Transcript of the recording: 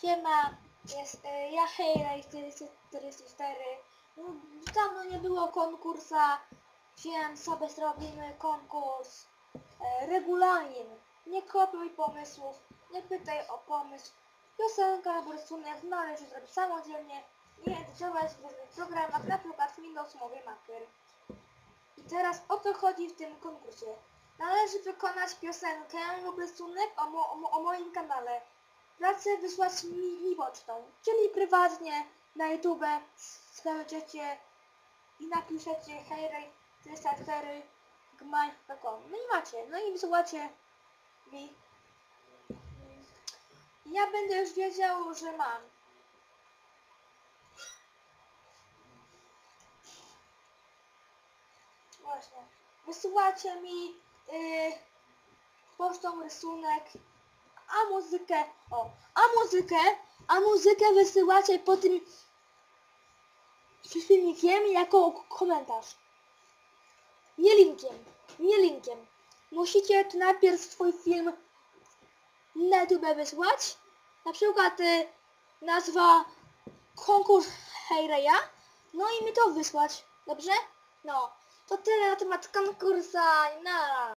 Siema, jest e, ja Hejrej 444. No, Dawno nie było konkursa, więc sobie zrobimy konkurs. E, regulamin. Nie kopiuj pomysłów, nie pytaj o pomysł. Piosenka albo rysunek należy zrobić samodzielnie, nie edytować w różnych programach, na przykład Windows Movie Maker. I teraz o co chodzi w tym konkursie? Należy wykonać piosenkę lub rysunek o, mo o moim kanale. Pracę wysłać mi, mi pocztą, czyli prywatnie na YouTube znajdziecie i napiszecie hejrej 304 gmail.com. No i macie, no i wysyłacie mi. Ja będę już wiedział, że mam. Właśnie. Wysyłacie mi yy, pocztą rysunek, a muzykę, o, a muzykę, a muzykę wysyłacie po tym filmikiem jako komentarz. Nie linkiem, nie linkiem. Musicie tu najpierw swój film na YouTube wysłać. Na przykład y, nazwa konkurs Hejreja. No i mi to wysłać. Dobrze? No. To tyle na temat konkursa. Na.